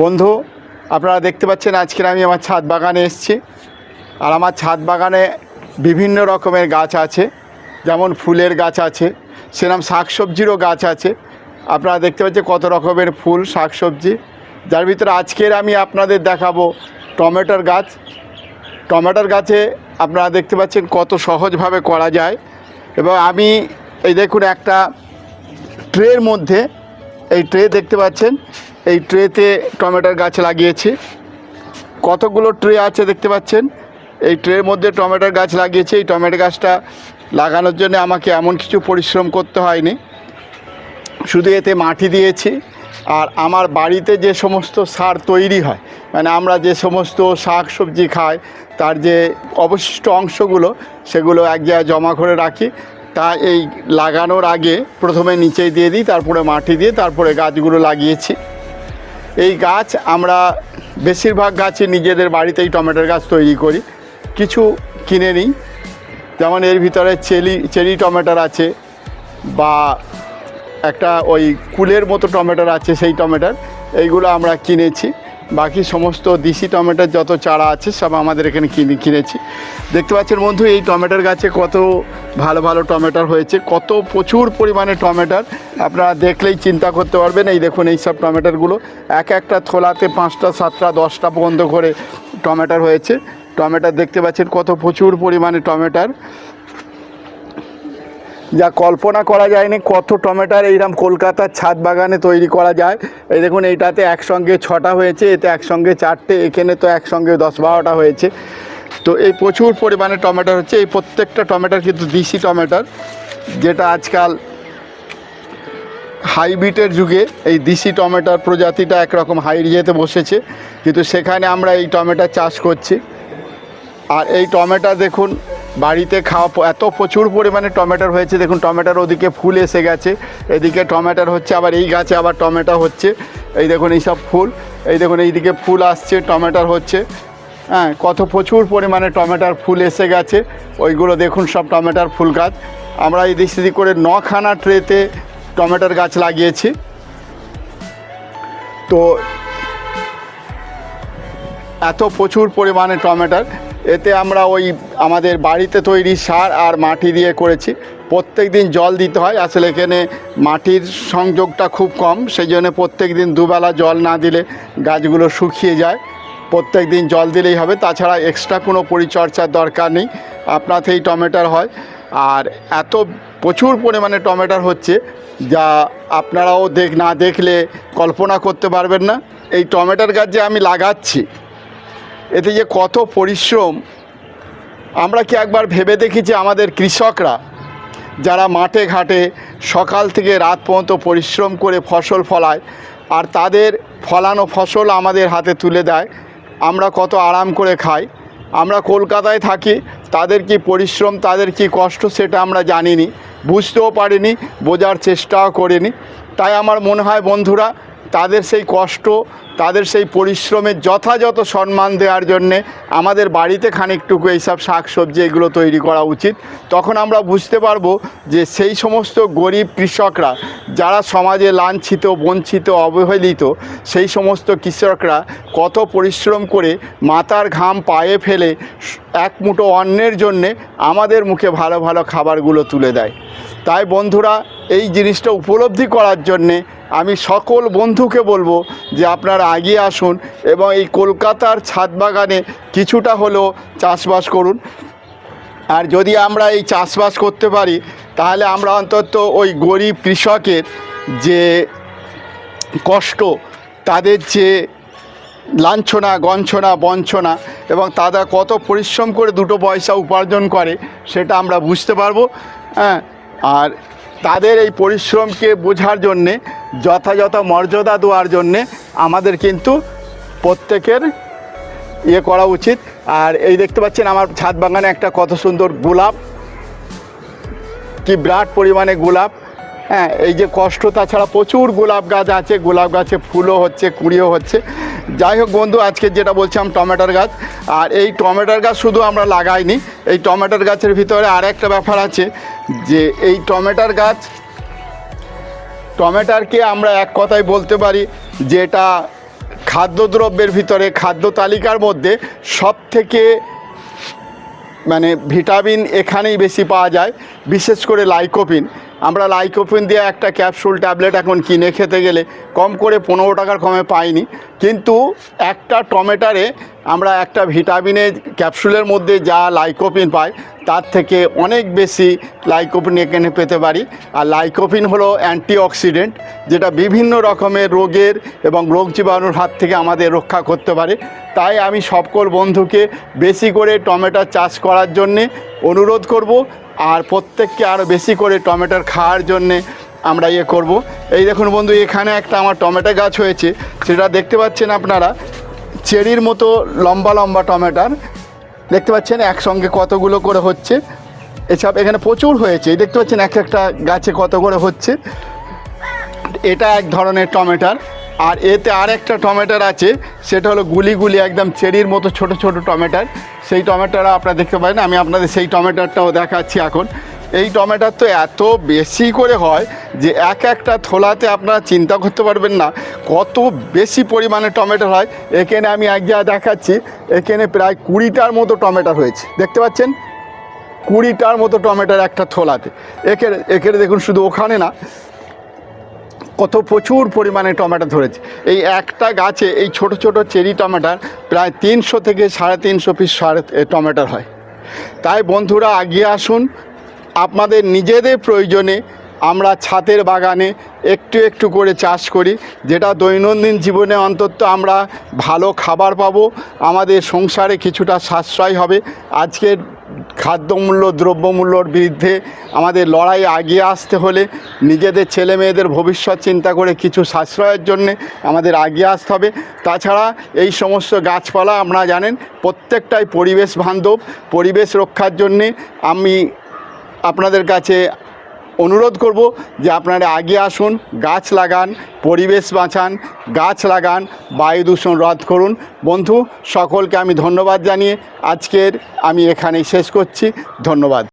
বন্ধু, আপনারা দেখতে পাচ্ছেন আজকে আমি আমার ছাদ বাগানে এসেছি। আর আমার ছাদ বাগানে বিভিন্ন রকমের গাছ আছে, যেমন ফুলের গাছ আছে, সেরকম শাকসবজিরও গাছ আছে। আপনারা দেখতে পাচ্ছেন কত রকমের ফুল, শাকসবজি। যার ভিতরে আজকের আমি আপনাদের দেখাবো টমেটোর গাছ। টমেটোর গাছে আপনারা দেখতে পাচ্ছেন কত সহজভাবে করা যায়। এবং আমি, এই দেখুন একটা ট্রের মধ্যে, এই ট্রে দেখতে পাচ্ছেন এই ট্রেতে টমেটোর গাছ লাগিয়েছি। কতগুলো ট্রে আছে দেখতে পাচ্ছেন? এই ট্রের মধ্যে টমেটোর গাছ লাগিয়েছি। এই টমেটো গাছটা লাগানোর জন্য আমাকে এমন কিছু পরিশ্রম করতে হয়নি। শুধু এতে মাটি দিয়েছি। আর আমার বাড়িতে যে সমস্ত সার তৈরি হয় মানে আমরা যে সমস্ত শাক সবজি খাই, তার যে অবশিষ্ট অংশগুলো, সেগুলো এক জায়গায় জমা করে রাখি। তা এই লাগানোর আগে প্রথমে নিচেই দিয়ে দিই, তারপরে মাটি দিয়ে, তারপরে গাছগুলো লাগিয়েছি। এই গাছ, আমরা বেশিরভাগ গাছই নিজেদের বাড়িতেই টমেটোর গাছ তৈরি করি। কিছু কিনে নিই। যেমন এর ভিতরে চেলি, চেরি টমেটোর আছে বা একটা ওই কুলের মতো টমেটোর আছে সেই টমেটোর। এইগুলো আমরা কিনেছি। বাকি সমস্ত দিশি টমেটোর যত চারা আছে, সব আমাদের এখানে কিনে, কিনেছি। দেখতে পাচ্ছেন বন্ধু, এই টমেটোর গাছে কত ভালো ভালো টমেটোর হয়েছে, কত প্রচুর পরিমাণে টমেটোর। আপনারা দেখলেই চিন্তা করতে পারবেন, এই দেখুন, এই সব টমেটোরগুলো। এক একটা থোলাতে পাঁচটা, সাতটা, দশটা পর্যন্ত করে টমেটোর হয়েছে। টমেটোর দেখতে পাচ্ছেন কত প্রচুর পরিমাণে টমেটোর। যা কল্পনা করা যায়নি কত টমেটোর এইরকম কলকাতার ছাদ বাগানে তৈরি করা যায়। এই দেখুন, এইটাতে একসঙ্গে ছটা হয়েছে, এতে একসঙ্গে চারটে, এখানে তো একসঙ্গে দশ বারোটা হয়েছে। তো এই প্রচুর পরিমাণে টমেটোর হচ্ছে, এই প্রত্যেকটা টমেটোর কিন্তু দিশি টমেটোর, যেটা আজকাল হাইব্রিডের যুগে এই দিশি টমেটোর প্রজাতিটা একরকম হাইড যেতে বসেছে। কিন্তু সেখানে আমরা এই টমেটো চাষ করছি। আর এই টমেটো দেখুন বাড়িতে খাওয়া এত প্রচুর পরিমাণে টমেটোর হয়েছে। দেখুন, টমেটোর ওদিকে ফুল এসে গেছে। এদিকে টমেটোর হচ্ছে, আবার এই গাছে আবার টমেটো হচ্ছে। এই দেখুন, এই সব ফুল। এই দেখুন, এইদিকে ফুল আসছে, টমেটোর হচ্ছে। হ্যাঁ কত প্রচুর পরিমাণে টমেটোর ফুল এসে গেছে। ওইগুলো দেখুন, সব টমেটোর ফুল গাছ। আমরা এদিক সেদিক করে নখানা ট্রেতে টমেটোর গাছ লাগিয়েছি। তো এত প্রচুর পরিমাণে টমেটোর। এতে আমরা ওই আমাদের বাড়িতে তৈরি সার আর মাটি দিয়ে করেছি। প্রত্যেক দিন জল দিতে হয়, আসলে এখানে মাটির সংযোগটা খুব কম সেই জন্য প্রত্যেক দিন দুবেলা জল না দিলে গাছগুলো শুকিয়ে যায়। প্রত্যেক দিন জল দিলেই হবে, তাছাড়া এক্সট্রা কোনো পরিচর্যার দরকার নেই, আপনাতেই টমেটোর হয়। আর এত প্রচুর পরিমাণে টমেটোর হচ্ছে, যা আপনারাও দেখ, না দেখলে কল্পনা করতে পারবেন না। এই টমেটোর গাছ যে আমি লাগাচ্ছি, এতে যে কত পরিশ্রম আমরা কি একবার ভেবে দেখি যে আমাদের কৃষকরা যারা মাঠে ঘাটে সকাল থেকে রাত পর্যন্ত পরিশ্রম করে ফসল ফলায় আর তাদের ফলানো ফসল আমাদের হাতে তুলে দেয়, আমরা কত আরাম করে খাই। আমরা কলকাতায় থাকি, তাদের কি পরিশ্রম, তাদের কি কষ্ট সেটা আমরা জানিনি, বুঝতেও পারিনি, বোঝার চেষ্টাও করিনি। তাই আমার মনে হয় বন্ধুরা তাদের সেই কষ্ট, তাদের সেই পরিশ্রমের যথাযথ সম্মান দেওয়ার জন্যে আমাদের বাড়িতে খানিকটুকু এইসব শাক সবজি এগুলো তৈরি করা উচিত। তখন আমরা বুঝতে পারব যে সেই সমস্ত গরিব কৃষকরা, যারা সমাজে লাঞ্ছিত, বঞ্চিত, অবহেলিত, সেই সমস্ত কৃষকরা কত পরিশ্রম করে মাথার ঘাম পায়ে ফেলে এক মুঠো অন্নের জন্যে আমাদের মুখে ভালো ভালো খাবারগুলো তুলে দেয়। তাই বন্ধুরা, এই জিনিসটা উপলব্ধি করার জন্যে আমি সকল বন্ধুকে বলব যে আপনারা এগিয়ে আসুন এবং এই কলকাতার ছাদ বাগানে কিছুটা হলেও চাষবাস করুন। আর যদি আমরা এই চাষবাস করতে পারি, তাহলে আমরা অন্তত ওই গরিব কৃষকের যে কষ্ট, তাদের যে লাঞ্ছনা, গঞ্ছনা বঞ্চনা এবং তারা কত পরিশ্রম করে দুটো পয়সা উপার্জন করে, সেটা আমরা বুঝতে পারব হ্যাঁ। আর তাদের এই পরিশ্রমকে বোঝার জন্যে যথাযথ মর্যাদা দেওয়ার জন্যে আমাদের কিন্তু প্রত্যেকের ইয়ে করা উচিত। আর এই দেখতে পাচ্ছেন আমার ছাদ বাগানে একটা কত সুন্দর গোলাপ। কি বিরাট পরিমাণে গোলাপ। হ্যাঁ এই যে কষ্ট, তাছাড়া প্রচুর গোলাপ গাছ আছে। গোলাপ গাছে ফুলও হচ্ছে, কুড়িও হচ্ছে। যাই হোক বন্ধু, আজকে যেটা বলছিলাম টমেটোর গাছ। আর এই টমেটোর গাছ শুধু আমরা লাগাইনি, এই টমেটোর গাছের ভিতরে আর একটা ব্যাপার আছে যে, এই টমেটোর গাছ টমেটোরকে আমরা এক কথায় বলতে পারি যে এটা খাদ্যদ্রব্যের ভিতরে, খাদ্য তালিকার মধ্যে সব থেকে মানে ভিটামিন এখানেই বেশি পাওয়া যায়, বিশেষ করে লাইকোপিন। আমরা লাইকোপিন দিয়ে একটা ক্যাপসুল ট্যাবলেট এখন কিনে খেতে গেলে কম করে পনেরো টাকার কমে পাইনি। কিন্তু একটা টমেটারে আমরা একটা ভিটামিনের ক্যাপসুলের মধ্যে যা লাইকোপিন পাই, তার থেকে অনেক বেশি লাইকোপিন এখানে পেতে পারি। আর লাইকোপিন হলো অ্যান্টিঅক্সিডেন্ট, যেটা বিভিন্ন রকমের রোগের এবং রোগ জীবাণুর হাত থেকে আমাদের রক্ষা করতে পারে। তাই আমি সকল বন্ধুকে বেশি করে টমেটোর চাষ করার জন্যে অনুরোধ করব। আর প্রত্যেককে আরও বেশি করে টমেটোর খাওয়ার জন্যে আমরা ইয়ে করব। এই দেখুন বন্ধু, এখানে একটা আমার টমেটো গাছ হয়েছে। সেটা দেখতে পাচ্ছেন আপনারা, চেরির মতো লম্বা লম্বা টমেটার। দেখতে পাচ্ছেন একসঙ্গে কতগুলো করে হচ্ছে। এসব এখানে প্রচুর হয়েছে। দেখতে পাচ্ছেন এক একটা গাছে কত করে হচ্ছে। এটা এক ধরনের টমেটার। আর এতে আর একটা টমেটার আছে, সেটা হলো গুলি গুলি, একদম চেরির মতো ছোট ছোট টমেটার। সেই টমেটোটা আপনারা দেখতে পারেন, আমি আপনাদের সেই টমেটারটাও দেখাচ্ছি এখন। এই টমেটার তো এত বেশি করে হয় যে এক একটা থোলাতে আপনারা চিন্তা করতে পারবেন না কত বেশি পরিমাণে টমেটো হয়। এখানে আমি এক জায়গায় দেখাচ্ছি, এখানে প্রায় কুড়িটার মতো টমেটো হয়েছে। দেখতে পাচ্ছেন? কুড়িটার মতো টমেটোর একটা থোলাতে। এখানে এখানে দেখুন, শুধু ওখানে না কত প্রচুর পরিমাণে টমেটো ধরেছে। এই একটা গাছে এই ছোট ছোট চেরি টমেটার প্রায় তিনশো থেকে সাড়ে তিনশো পিস সাড়ে টমেটোর হয়। তাই বন্ধুরা এগিয়ে আসুন। আপনাদের নিজেদের প্রয়োজনে আমরা ছাদের বাগানে একটু একটু করে চাষ করি, যেটা দৈনন্দিন জীবনে অন্তত আমরা ভালো খাবার পাবো। আমাদের সংসারে কিছুটা সাশ্রয় হবে। আজকের খাদ্যমূল্য, দ্রব্যমূল্যর বিরুদ্ধে আমাদের লড়াই আগিয়ে আসতে হলে নিজেদের ছেলে মেয়েদের ভবিষ্যৎ চিন্তা করে কিছু সাশ্রয়ের জন্যে আমাদের এগিয়ে আসতে হবে। তাছাড়া এই সমস্ত গাছপালা আপনারা জানেন, প্রত্যেকটাই পরিবেশ বান্ধব। পরিবেশ রক্ষার জন্যে আমি আপনাদের কাছে অনুরোধ করব যে আপনারা আগে আসুন, গাছ লাগান, পরিবেশ বাঁচান, গাছ লাগান, বায়ু দূষণ রদ করুন। বন্ধু, সকলকে আমি ধন্যবাদ জানিয়ে আজকের আমি এখানেই শেষ করছি। ধন্যবাদ।